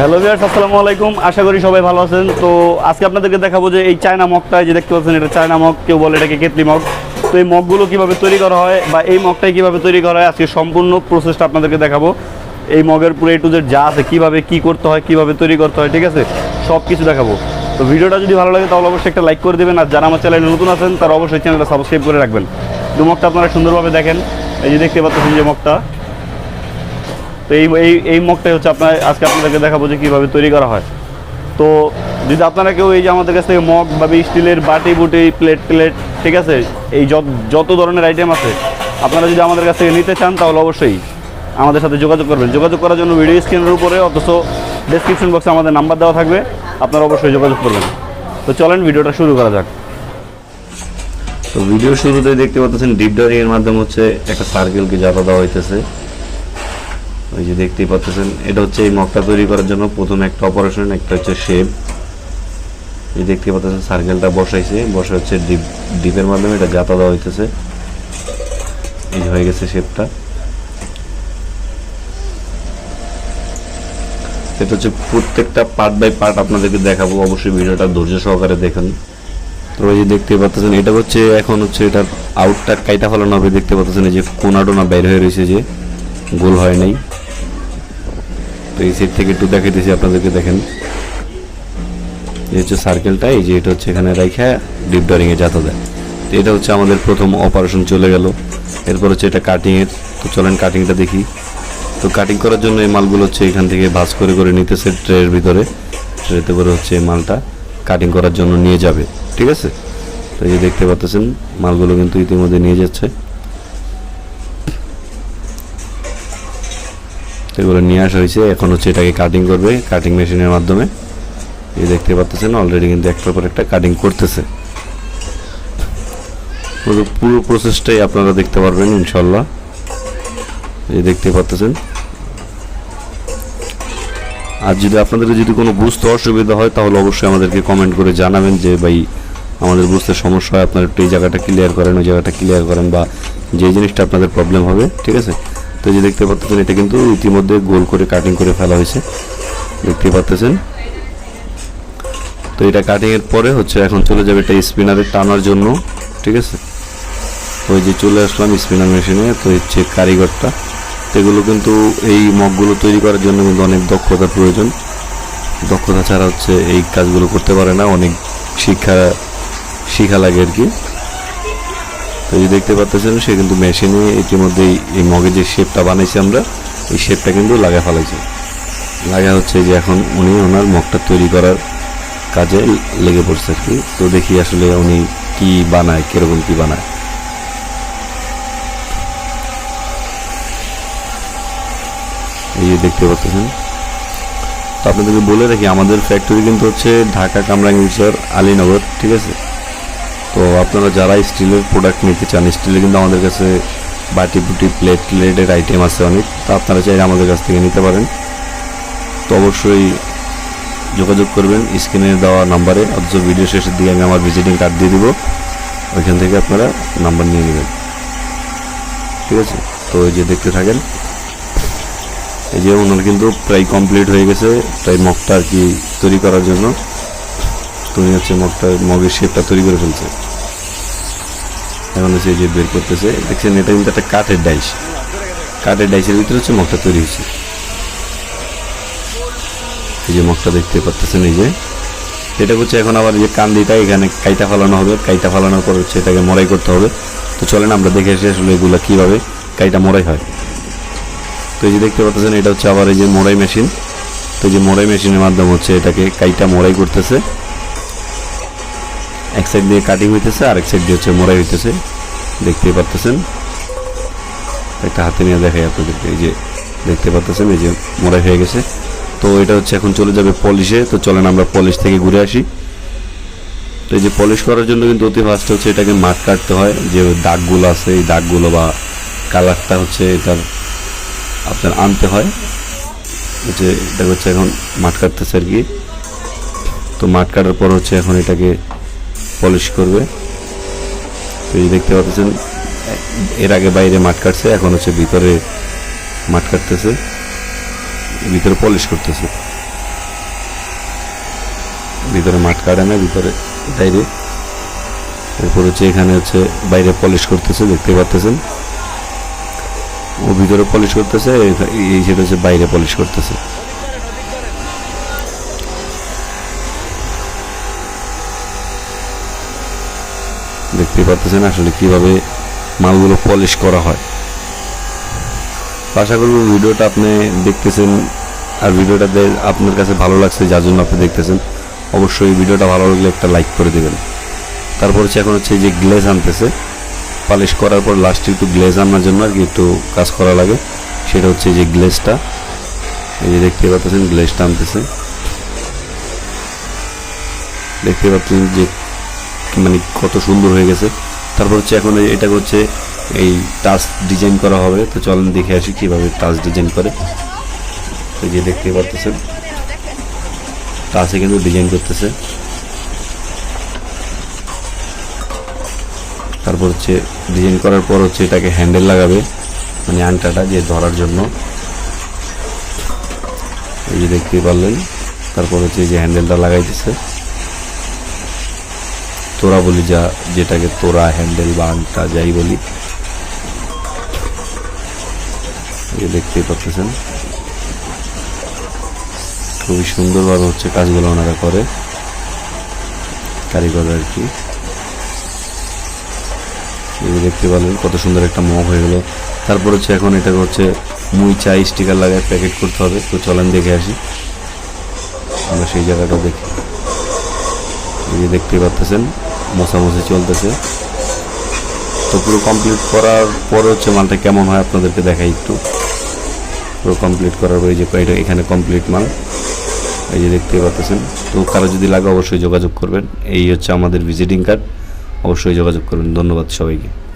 Hello viewers, আসসালামু আলাইকুম। আশা করি সবাই ভালো আছেন। তো আজকে আপনাদেরকে দেখাবো যে এই চায়না মগটা যে দেখতে পাচ্ছেন, এটা চায়না মগ, কেউ বলে এটাকে কেতলি মগ। তো এই মগগুলো কীভাবে তৈরি করা হয় বা এই মগটাই কীভাবে তৈরি করা হয়, আজকে সম্পূর্ণ প্রসেসটা আপনাদেরকে দেখাবো। এই মগের পুরো এ টু যা আছে, কীভাবে কী করতে হয়, কীভাবে তৈরি করতে হয়, ঠিক আছে? সব কিছু দেখাবো। তো ভিডিওটা যদি ভালো লাগে, তাহলে অবশ্যই একটা লাইক করে দেবেন। আর যারা আমার চ্যানেলে নতুন আছেন, তারা অবশ্যই চ্যানেলটা সাবস্ক্রাইব করে রাখবেন। দু মগটা আপনারা সুন্দরভাবে দেখেন। এই যে দেখতে পাচ্ছেন যে মগটা। তো এই এই এই মগটাই হচ্ছে আপনার, আজকে আপনাদেরকে দেখাবো যে কীভাবে তৈরি করা হয়। তো যদি আপনারা কেউ এই যে আমাদের কাছ থেকে মগ বা স্টিলের বাটি, বুটি প্লেট প্লেট ঠিক আছে, এই যত- যত ধরনের আইটেম আছে, আপনারা যদি আমাদের কাছ থেকে নিতে চান, তাহলে অবশ্যই আমাদের সাথে যোগাযোগ করবেন। যোগাযোগ করার জন্য ভিডিও স্ক্রিনের উপরে অথচ ডেসক্রিপশন বক্সে আমাদের নাম্বার দেওয়া থাকবে, আপনারা অবশ্যই যোগাযোগ করবেন। তো চলেন ভিডিওটা শুরু করা যাক। তো ভিডিও শুরুতে দেখতে পাচ্ছেন ডিপ ডারিং এর মাধ্যমে হচ্ছে একটা সার্কেলকে জাতা দেওয়া হইতেছে। ওই যে দেখতেই পাচ্ছেন, এটা হচ্ছে এই মগটা তৈরি করার জন্য প্রথম একটা অপারেশন একটা হচ্ছে শেপ এই দেখতে পাচ্ছেন সার্কেলটা বসাইছে, বসে হচ্ছে ডিপ ডিপের মাধ্যমে এটা জাতা দেওয়া হইতেছে। এই হয়ে গেছে শেপটা এটা হচ্ছে প্রত্যেকটা পার্ট বাই পার্ট আপনাদেরকে দেখাবো, অবশ্যই ভিডিওটা ধৈর্য সহকারে দেখুন। তো এই যে দেখতে পাচ্ছেন, এটা হচ্ছে এখন হচ্ছে এটার আউটটা কাইটা ফেলানো হবে, দেখতে পাচ্ছেন, এই যে কোনা টোনা বের হয়ে রয়েছে যে, গোল হয় নাই। তো এই সাইড থেকে একটু দেখাইতেছি, আপনাদেরকে দেখেন। এই হচ্ছে সার্কেলটা এই যে এটা হচ্ছে এখানে রাইখা ডিপ ড্রয়িংয়ে যাতা দেয় তো এটা হচ্ছে আমাদের প্রথম অপারেশন চলে গেল। এরপর হচ্ছে এটা কাটিংয়ের তো চলেন কাটিংটা দেখি। তো কাটিং করার জন্য এই মালগুলো হচ্ছে এখান থেকে ভাঁজ করে করে নিতেছে ট্রের ভিতরে। ট্রেতে করে হচ্ছে এই মালটা কাটিং করার জন্য নিয়ে যাবে। ঠিক আছে? তো এই দেখতে পাচ্ছেন মালগুলো কিন্তু ইতিমধ্যে নিয়ে যাচ্ছে। তো এগুলো নিয়ে আসা হয়েছে। এখন হচ্ছে এটাকে কাটিং করবে কাটিং মেশিনের মাধ্যমে। এই দেখতে পাচ্ছেন অলরেডি কিন্তু একটার পর একটা কাটিং করতেছে। পুরো পুরো প্রসেসটাই আপনারা দেখতে পারবেন ইনশাল্লাহ এই দেখতে পাচ্ছেন আর যদি আপনাদের যদি কোনো বুঝতে অসুবিধা হয়, তাহলে অবশ্যই আমাদেরকে কমেন্ট করে জানাবেন যে, ভাই, আমাদের বুঝতে সমস্যা হয়, আপনারা একটু এই জায়গাটা ক্লিয়ার করেন, ওই জায়গাটা ক্লিয়ার করেন বা যে জিনিসটা আপনাদের প্রবলেম হবে, ঠিক আছে? তো যে দেখতে পাচ্ছেন, এটা কিন্তু ইতিমধ্যে গোল করে কাটিং করে ফেলা হয়েছে। দেখতে পাচ্ছেন? তো এটা কাটিং এর পরে হচ্ছে এখন চলে যাবে এটা স্পিনারে টানার জন্য, ঠিক আছে? এই যে চলে আসলাম স্পিনার মেশিনে তো হচ্ছে কারিগরটা। এগুলো কিন্তু এই মগগুলো তৈরি করার জন্য কিন্তু অনেক দক্ষতার প্রয়োজন। দক্ষতা ছাড়া হচ্ছে এই কাজগুলো করতে পারে না, অনেক শিক্ষা, শিখা লাগে আর কি। তো এই দেখতে পাচ্ছেন সে কিন্তু মেশিনে ইতিমধ্যে এই মগের যে শেপটা বানাইছি আমরা, এই শেপটা কিন্তু লাগা ফেলাইছে। লাগা হচ্ছে যে এখন উনি ওনার মগটা তৈরি করার কাজে লেগে পড়ছে আর কি। তো দেখি আসলে উনি কি বানায়, কীরকম কি বানায়। এই দেখতে পাচ্ছেন তো আপনাদেরকে বলে রাখি, আমাদের ফ্যাক্টরি কিন্তু হচ্ছে ঢাকা কামরাঙ্গীরচর আলীনগর, ঠিক আছে? তো আপনারা যারা স্টিলের প্রোডাক্ট নিতে চান স্টিলের কিন্তু আমাদের কাছে বাটি বুটি প্লেট প্লেটের আইটেম আছে অনেক, তা আপনারা চাইলে আমাদের কাছ থেকে নিতে পারেন। তো অবশ্যই যোগাযোগ করবেন, স্ক্রিনে দেওয়া নাম্বারে অথচ ভিডিও শেষের দিকে আমি আমার ভিজিটিং কার্ড দিয়ে দিব, ওইখান থেকে আপনারা নাম্বার নিয়ে নেবেন। ঠিক আছে? তো এই যে দেখতে থাকেন, এই যে ওনার কিন্তু প্রায় কমপ্লিট হয়ে গেছে, প্রায় মগটা আর কি তৈরি করার জন্য। উনি হচ্ছে মগটা, মগের শেপটা তৈরি করে ফেলছে। এখন হচ্ছে যে বের করতেছে, দেখছেন এটা কিন্তু একটা কাঠের ডাইস। কাঠের ডাইসের ভিতরে হচ্ছে মগটা তৈরি হয়েছে। এই যে মগটা দেখতে পাচ্ছেন এই যে। এটা হচ্ছে এখন আবার যে কান্দিটা, এখানে কাইটা ফালানো হবে। কাইটা ফালানোর পর হচ্ছে এটাকে মরাই করতে হবে। তো চলেন আমরা দেখে এসে আসলে এগুলো কীভাবে কাইটা মরাই হয়। তো এই যে দেখতে পাচ্ছেন এটা হচ্ছে আবার এই যে মোড়াই মেশিন। তো এই যে মোড়াই মেশিনের মাধ্যমে হচ্ছে এটাকে কাইটা মোড়াই করতেছে। এক সাইড দিয়ে কাটিং হইতেছে আর এক সাইড দিয়ে হচ্ছে মোড়াই হইতেছে। দেখতেই পাচ্ছেন একটা হাতে নিয়ে দেখাই আপনাদেরকে, এই যে দেখতে পাচ্ছেন এই যে মোড়াই হয়ে গেছে। তো এটা হচ্ছে এখন চলে যাবে পলিশে তো চলেন আমরা পলিশ থেকে ঘুরে আসি। তো এই যে পলিশ করার জন্য কিন্তু অতি ফার্স্ট হচ্ছে এটাকে মাঠ কাটতে হয়। যে দাগগুলো আছে, এই দাগগুলো বা কালারটা হচ্ছে এটার আপনার আনতে হয়। যে এটা হচ্ছে এখন মাঠ কাটতেছে আর কি। তো মাঠ কাটার পর হচ্ছে এখন এটাকে পলিশ করবে। তো এই দেখতে পাচ্ছেন, এর আগে বাইরে মাঠ কাটছে, এখন হচ্ছে ভিতরে মাঠ কাটতেছে, ভিতরে পলিশ করতেছে। ভিতরে মাঠ কাটে না, ভিতরে বাইরে। এরপর হচ্ছে এখানে হচ্ছে বাইরে পলিশ করতেছে, দেখতে পাচ্তেছেন ও ভিতরে পলিশ করতেছে, এই সেটা হচ্ছে বাইরে পলিশ করতেছে। দেখতে পাচ্ছেন আসলে কীভাবে মালগুলো পলিশ করা হয়। আশা করব ভিডিওটা আপনি দেখতেছেন আর ভিডিওটাতে আপনার কাছে ভালো লাগছে যার জন্য আপনি দেখতেছেন, অবশ্যই ভিডিওটা ভালো লাগলে একটা লাইক করে দেবেন। তারপর হচ্ছে এখন হচ্ছে যে গ্লেজ আনতেছে পালিশ করার পর লাস্টে একটু গ্লেজ আনার জন্য আর কি একটু কাজ করা লাগে, সেটা হচ্ছে যে গ্লেজটা এই যে দেখতে পাচ্ছেন গ্লেজটা আনতেছে। দেখতে পাচ্ছেন যে মানে কত সুন্দর হয়ে গেছে। তারপর হচ্ছে এখন এটা হচ্ছে এই টাচ ডিজাইন করা হবে। তো চলেন দেখে আসি কীভাবে টাচ ডিজাইন করে। এই যে দেখতে পাচ্ছেন টাচে কিন্তু ডিজাইন করতেছে। তারপর হচ্ছে ডিজাইন করার পর হচ্ছে এটাকে হ্যান্ডেল লাগাবে মানে আংটাটা যে ধরার জন্য। এই যে দেখতে পারলেন, তারপর হচ্ছে যে হ্যান্ডেলটা লাগাইতেছে। তোরা বলি যা, যেটাকে তোরা হ্যান্ডেল বা আংটা যাই বলি। দেখতেই পাচ্ছেন খুবই সুন্দরভাবে হচ্ছে কাজগুলো ওনারা করে। কারিগর আর কি। যে দেখতে পারলেন, কত সুন্দর একটা মগ হয়ে গেল। তারপর হচ্ছে এখন এটাকে হচ্ছে মুই চাই স্টিকার লাগায় প্যাকেট করতে হবে। তো চলেন দেখে আসি। আমরা সেই জায়গাটা দেখি। দেখতে পাচ্ছেন মশামশি চলতেছে। তো পুরো কমপ্লিট করার পরে হচ্ছে মালটা কেমন হয় আপনাদেরকে দেখাই একটু। পুরো কমপ্লিট করার পর যে এটা এখানে কমপ্লিট মাল। এই যে দেখতে পাচ্ছেন। তো কারও যদি লাগে অবশ্যই যোগাযোগ করবেন। এই হচ্ছে আমাদের ভিজিটিং কার্ড অবশ্যই যোগাযোগ করবেন। ধন্যবাদ সবাইকে।